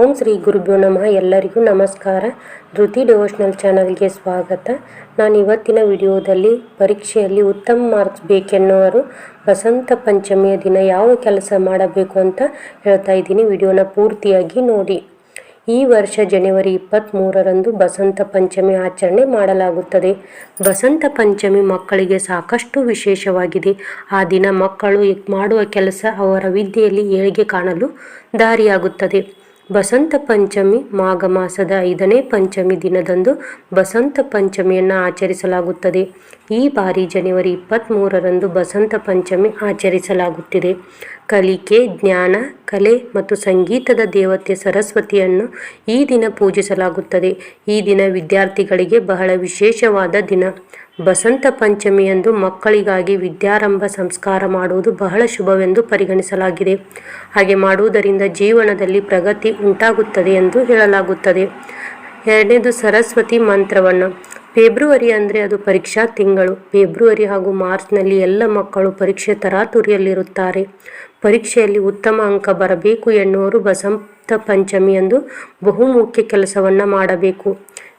ಓಂ ಶ್ರೀ ಗುರುಭ್ಯೋ ನಮಃ. ಎಲ್ಲರಿಗೂ ನಮಸ್ಕಾರ. ಧೃತಿ ಡಿವೋಷ್ನಲ್ ಚಾನಲ್ಗೆ ಸ್ವಾಗತ. ನಾನು ಇವತ್ತಿನ ವಿಡಿಯೋದಲ್ಲಿ ಪರೀಕ್ಷೆಯಲ್ಲಿ ಉತ್ತಮ ಮಾರ್ಕ್ಸ್ ಬೇಕೆನ್ನುವರು ವಸಂತ ಪಂಚಮಿಯ ದಿನ ಯಾವ ಕೆಲಸ ಮಾಡಬೇಕು ಅಂತ ಹೇಳ್ತಾ ಇದ್ದೀನಿ. ವಿಡಿಯೋನ ಪೂರ್ತಿಯಾಗಿ ನೋಡಿ. ಈ ವರ್ಷ ಜನವರಿ ಇಪ್ಪತ್ತ್ಮೂರರಂದು ಬಸಂತ ಪಂಚಮಿ ಆಚರಣೆ ಮಾಡಲಾಗುತ್ತದೆ. ಬಸಂತ ಪಂಚಮಿ ಮಕ್ಕಳಿಗೆ ಸಾಕಷ್ಟು ವಿಶೇಷವಾಗಿದೆ. ಆ ದಿನ ಮಕ್ಕಳು ಮಾಡುವ ಕೆಲಸ ಅವರ ವಿದ್ಯೆಯಲ್ಲಿ ಏಳಿಗೆ ಕಾಣಲು ದಾರಿಯಾಗುತ್ತದೆ. ಬಸಂತ ಪಂಚಮಿ ಮಾಘ ಮಾಸದ ಐದನೇ ಪಂಚಮಿ ದಿನದಂದು ಬಸಂತ ಪಂಚಮಿಯನ್ನು ಆಚರಿಸಲಾಗುತ್ತದೆ. ಈ ಬಾರಿ ಜನವರಿ ಇಪ್ಪತ್ತ್ಮೂರರಂದು ಬಸಂತ ಪಂಚಮಿ ಆಚರಿಸಲಾಗುತ್ತಿದೆ. ಕಲಿಕೆ, ಜ್ಞಾನ, ಕಲೆ ಮತ್ತು ಸಂಗೀತದ ದೇವತೆ ಸರಸ್ವತಿಯನ್ನು ಈ ದಿನ ಪೂಜಿಸಲಾಗುತ್ತದೆ. ಈ ದಿನ ವಿದ್ಯಾರ್ಥಿಗಳಿಗೆ ಬಹಳ ವಿಶೇಷವಾದ ದಿನ. ಬಸಂತ ಪಂಚಮಿಯಂದು ಮಕ್ಕಳಿಗಾಗಿ ವಿದ್ಯಾರಂಭ ಸಂಸ್ಕಾರ ಮಾಡುವುದು ಬಹಳ ಶುಭವೆಂದು ಪರಿಗಣಿಸಲಾಗಿದೆ. ಹಾಗೆ ಮಾಡುವುದರಿಂದ ಜೀವನದಲ್ಲಿ ಪ್ರಗತಿ ಉಂಟಾಗುತ್ತದೆ ಎಂದು ಹೇಳಲಾಗುತ್ತದೆ. ಎರಡನೇದು ಸರಸ್ವತಿ ಮಂತ್ರವನ್ನು. ಫೆಬ್ರವರಿ ಅಂದರೆ ಅದು ಪರೀಕ್ಷಾ ತಿಂಗಳು. ಫೆಬ್ರವರಿ ಹಾಗೂ ಮಾರ್ಚ್ನಲ್ಲಿ ಎಲ್ಲ ಮಕ್ಕಳು ಪರೀಕ್ಷೆ ತರಾತುರಿಯಲ್ಲಿರುತ್ತಾರೆ. ಪರೀಕ್ಷೆಯಲ್ಲಿ ಉತ್ತಮ ಅಂಕ ಬರಬೇಕು ಎನ್ನುವರು ಬಸಂತ ಪಂಚಮಿಯಂದು ಬಹುಮುಖ್ಯ ಕೆಲಸವನ್ನು ಮಾಡಬೇಕು.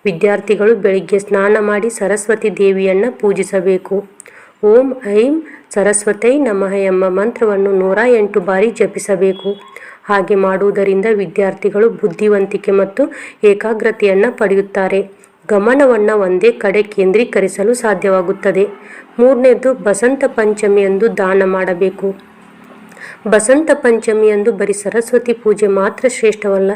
ವಿದ್ಯಾರ್ಥಿಗಳು ಬೆಳಿಗ್ಗೆ ಸ್ನಾನ ಮಾಡಿ ಸರಸ್ವತಿ ದೇವಿಯನ್ನು ಪೂಜಿಸಬೇಕು. ಓಂ ಐಂ ಸರಸ್ವತೈ ನಮಃ ಎಂಬ ಮಂತ್ರವನ್ನು ನೂರ ಎಂಟು ಬಾರಿ ಜಪಿಸಬೇಕು. ಹಾಗೆ ಮಾಡುವುದರಿಂದ ವಿದ್ಯಾರ್ಥಿಗಳು ಬುದ್ಧಿವಂತಿಕೆ ಮತ್ತು ಏಕಾಗ್ರತೆಯನ್ನು ಪಡೆಯುತ್ತಾರೆ. ಗಮನವನ್ನು ಒಂದೇ ಕಡೆ ಕೇಂದ್ರೀಕರಿಸಲು ಸಾಧ್ಯವಾಗುತ್ತದೆ. ಮೂರನೇದು, ಬಸಂತ ಪಂಚಮಿಯಂದು ದಾನ ಮಾಡಬೇಕು. ಬಸಂತ ಪಂಚಮಿಯಂದು ಬರೀ ಸರಸ್ವತಿ ಪೂಜೆ ಮಾತ್ರ ಶ್ರೇಷ್ಠವಲ್ಲ,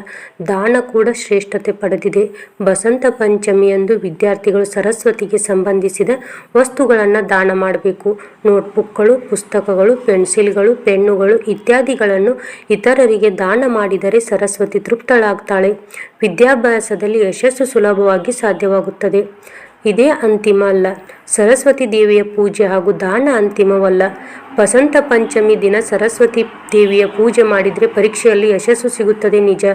ದಾನ ಕೂಡ ಶ್ರೇಷ್ಠತೆ ಪಡೆದಿದೆ. ಬಸಂತ ಪಂಚಮಿಯಂದು ವಿದ್ಯಾರ್ಥಿಗಳು ಸರಸ್ವತಿಗೆ ಸಂಬಂಧಿಸಿದ ವಸ್ತುಗಳನ್ನು ದಾನ ಮಾಡಬೇಕು. ನೋಟ್ಬುಕ್ಗಳು, ಪುಸ್ತಕಗಳು, ಪೆನ್ಸಿಲ್ಗಳು, ಪೆನ್ನುಗಳು ಇತ್ಯಾದಿಗಳನ್ನು ಇತರರಿಗೆ ದಾನ ಮಾಡಿದರೆ ಸರಸ್ವತಿ ತೃಪ್ತಳಾಗ್ತಾಳೆ. ವಿದ್ಯಾಭ್ಯಾಸದಲ್ಲಿ ಯಶಸ್ಸು ಸುಲಭವಾಗಿ ಸಾಧ್ಯವಾಗುತ್ತದೆ. ಇದೇ ಅಂತಿಮ ಅಲ್ಲ. ಸರಸ್ವತಿ ದೇವಿಯ ಪೂಜೆ ಹಾಗೂ ದಾನ ಅಂತಿಮವಲ್ಲ. ವಸಂತ ಪಂಚಮಿ ದಿನ ಸರಸ್ವತಿ ದೇವಿಯ ಪೂಜೆ ಮಾಡಿದರೆ ಪರೀಕ್ಷೆಯಲ್ಲಿ ಯಶಸ್ಸು ಸಿಗುತ್ತದೆ ನಿಜ.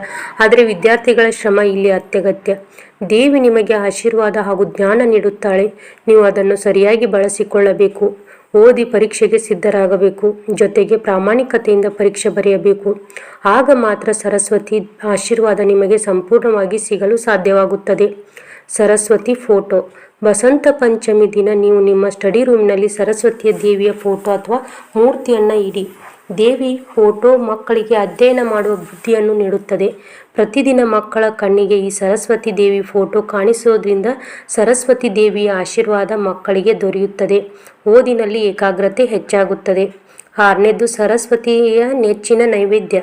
ಆದರೆ ವಿದ್ಯಾರ್ಥಿಗಳ ಶ್ರಮ ಇಲ್ಲಿ ಅತ್ಯಗತ್ಯ. ದೇವಿ ನಿಮಗೆ ಆಶೀರ್ವಾದ ಹಾಗೂ ಜ್ಞಾನ ನೀಡುತ್ತಾಳೆ. ನೀವು ಅದನ್ನು ಸರಿಯಾಗಿ ಬಳಸಿಕೊಳ್ಳಬೇಕು. ಓದಿ ಪರೀಕ್ಷೆಗೆ ಸಿದ್ಧರಾಗಬೇಕು. ಜೊತೆಗೆ ಪ್ರಾಮಾಣಿಕತೆಯಿಂದ ಪರೀಕ್ಷೆ ಬರೆಯಬೇಕು. ಆಗ ಮಾತ್ರ ಸರಸ್ವತಿ ಆಶೀರ್ವಾದ ನಿಮಗೆ ಸಂಪೂರ್ಣವಾಗಿ ಸಿಗಲು ಸಾಧ್ಯವಾಗುತ್ತದೆ. ಸರಸ್ವತಿ ಫೋಟೋ. ಬಸಂತ ಪಂಚಮಿ ದಿನ ನೀವು ನಿಮ್ಮ ಸ್ಟಡಿ ರೂಮ್ನಲ್ಲಿ ಸರಸ್ವತಿಯ ದೇವಿಯ ಫೋಟೋ ಅಥವಾ ಮೂರ್ತಿಯನ್ನು ಇಡಿ. ದೇವಿ ಫೋಟೋ ಮಕ್ಕಳಿಗೆ ಅಧ್ಯಯನ ಮಾಡುವ ಬುದ್ಧಿಯನ್ನು ನೀಡುತ್ತದೆ. ಪ್ರತಿದಿನ ಮಕ್ಕಳ ಕಣ್ಣಿಗೆ ಈ ಸರಸ್ವತಿ ದೇವಿ ಫೋಟೋ ಕಾಣಿಸೋದ್ರಿಂದ ಸರಸ್ವತಿ ದೇವಿಯ ಆಶೀರ್ವಾದ ಮಕ್ಕಳಿಗೆ ದೊರೆಯುತ್ತದೆ. ಓದಿನಲ್ಲಿ ಏಕಾಗ್ರತೆ ಹೆಚ್ಚಾಗುತ್ತದೆ. ಆರನೇದು ಸರಸ್ವತಿಯ ನೆಚ್ಚಿನ ನೈವೇದ್ಯ.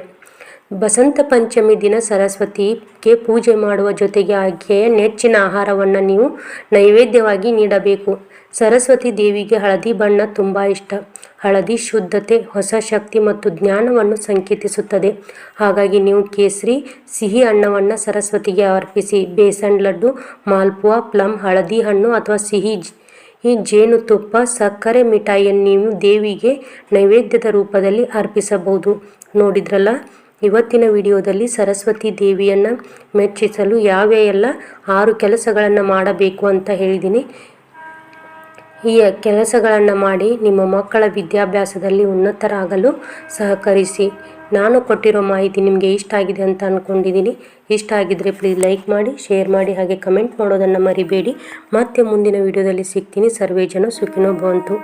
ಬಸಂತ ಪಂಚಮಿ ದಿನ ಸರಸ್ವತಿಗೆ ಪೂಜೆ ಮಾಡುವ ಜೊತೆಗೆ ಆಕೆಯ ನೆಚ್ಚಿನ ಆಹಾರವನ್ನು ನೀವು ನೈವೇದ್ಯವಾಗಿ ನೀಡಬೇಕು. ಸರಸ್ವತಿ ದೇವಿಗೆ ಹಳದಿ ಬಣ್ಣ ತುಂಬ ಇಷ್ಟ. ಹಳದಿ ಶುದ್ಧತೆ, ಹೊಸ ಶಕ್ತಿ ಮತ್ತು ಜ್ಞಾನವನ್ನು ಸಂಕೇತಿಸುತ್ತದೆ. ಹಾಗಾಗಿ ನೀವು ಕೇಸರಿ, ಸಿಹಿ ಅನ್ನವನ್ನು ಸರಸ್ವತಿಗೆ ಅರ್ಪಿಸಿ. ಬೇಸನ್ ಲಡ್ಡು, ಮಾಲ್ಪುವ ಪ್ಲಮ್ ಹಳದಿ ಹಣ್ಣು ಅಥವಾ ಸಿಹಿ ಈ ಜೇನುತುಪ್ಪ, ಸಕ್ಕರೆ, ಮಿಠಾಯಿಯನ್ನು ನೀವು ದೇವಿಗೆ ನೈವೇದ್ಯದ ರೂಪದಲ್ಲಿ ಅರ್ಪಿಸಬಹುದು. ನೋಡಿದ್ರಲ್ಲ? ಇವತ್ತಿನ ವಿಡಿಯೋದಲ್ಲಿ ಸರಸ್ವತಿ ದೇವಿಯನ್ನು ಮೆಚ್ಚಿಸಲು ಯಾವ ಎಲ್ಲ ಆರು ಕೆಲಸಗಳನ್ನು ಮಾಡಬೇಕು ಅಂತ ಹೇಳಿದ್ದೀನಿ. ಈ ಕೆಲಸಗಳನ್ನು ಮಾಡಿ ನಿಮ್ಮ ಮಕ್ಕಳ ವಿದ್ಯಾಭ್ಯಾಸದಲ್ಲಿ ಉನ್ನತರಾಗಲು ಸಹಕರಿಸಿ. ನಾನು ಕೊಟ್ಟಿರೋ ಮಾಹಿತಿ ನಿಮಗೆ ಇಷ್ಟ ಆಗಿದೆ ಅಂತ ಅಂದ್ಕೊಂಡಿದ್ದೀನಿ ಇಷ್ಟ ಆಗಿದ್ದರೆ ಪ್ಲೀಸ್ ಲೈಕ್ ಮಾಡಿ ಶೇರ್ ಮಾಡಿ, ಹಾಗೆ ಕಮೆಂಟ್ ಮಾಡೋದನ್ನು ಮರಿಬೇಡಿ. ಮತ್ತೆ ಮುಂದಿನ ವಿಡಿಯೋದಲ್ಲಿ ಸಿಗ್ತೀನಿ. ಸರ್ವೇ ಜನ ಸುಖಿನೋ ಭವಂತು.